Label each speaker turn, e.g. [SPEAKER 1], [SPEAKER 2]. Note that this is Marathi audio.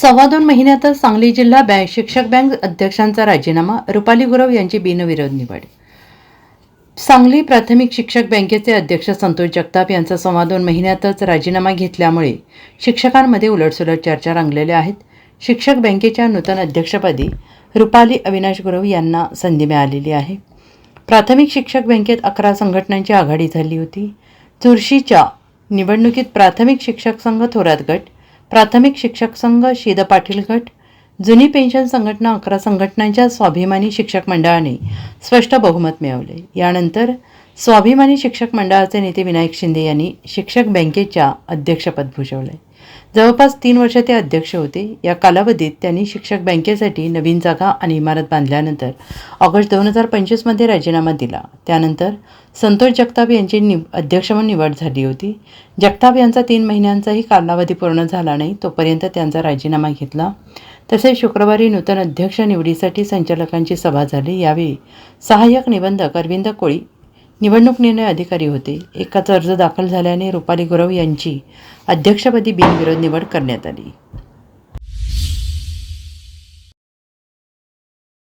[SPEAKER 1] सव्वा दोन महिन्यातच सांगली जिल्हा बँक शिक्षक बँक अध्यक्षांचा राजीनामा रुपाली गुरव यांची बिनविरोध निवड. सांगली प्राथमिक शिक्षक बँकेचे अध्यक्ष संतोष जगताप यांचा सव्वा दोन महिन्यातच राजीनामा घेतल्यामुळे शिक्षकांमध्ये उलटसुलट चर्चा रंगलेल्या आहेत. शिक्षक बँकेच्या नूतन अध्यक्षपदी रुपाली अविनाश गुरव यांना संधी मिळालेली आहे. प्राथमिक शिक्षक बँकेत अकरा संघटनांची आघाडी झाली होती. चुरशीच्या निवडणुकीत प्राथमिक शिक्षक संघ थोरात गट प्राथमिक शिक्षक संघ शीद पाटील गट जुनी पेन्शन संघटना अकरा संघटनांच्या स्वाभिमानी शिक्षक मंडळाने स्पष्ट बहुमत मिळवले. यानंतर स्वाभिमानी शिक्षक मंडळाचे नेते विनायक शिंदे यांनी शिक्षक बँकेच्या अध्यक्षपद भूषवले. जवळपास तीन वर्ष ते अध्यक्ष होते. या कालावधीत त्यांनी शिक्षक बँकेसाठी नवीन जागा आणि इमारत बांधल्यानंतर ऑगस्ट दोन हजार पंचवीसमध्ये राजीनामा दिला. त्यानंतर संतोष जगताप यांची नि अध्यक्ष म्हणून निवड झाली होती. जगताप यांचा तीन महिन्यांचाही कालावधी पूर्ण झाला नाही तोपर्यंत त्यांचा राजीनामा घेतला. तसेच शुक्रवारी नूतन अध्यक्ष निवडीसाठी संचालकांची सभा झाली. यावेळी सहाय्यक निबंधक अरविंद कोळी निवडणूक निर्णय अधिकारी होते. एकाच अर्ज दाखल झाल्याने रुपाली गुरव यांची अध्यक्षपदी बिनविरोध निवड करण्यात आली.